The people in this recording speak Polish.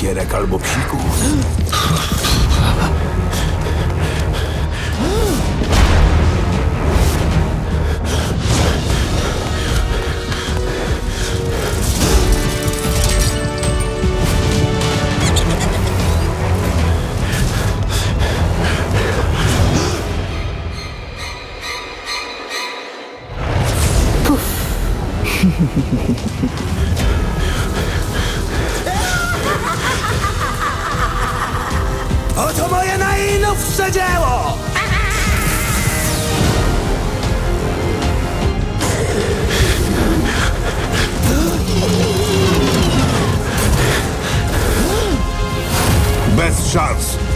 gierek albo psikus. Oto moje najnowsze dzieło! Bez szans!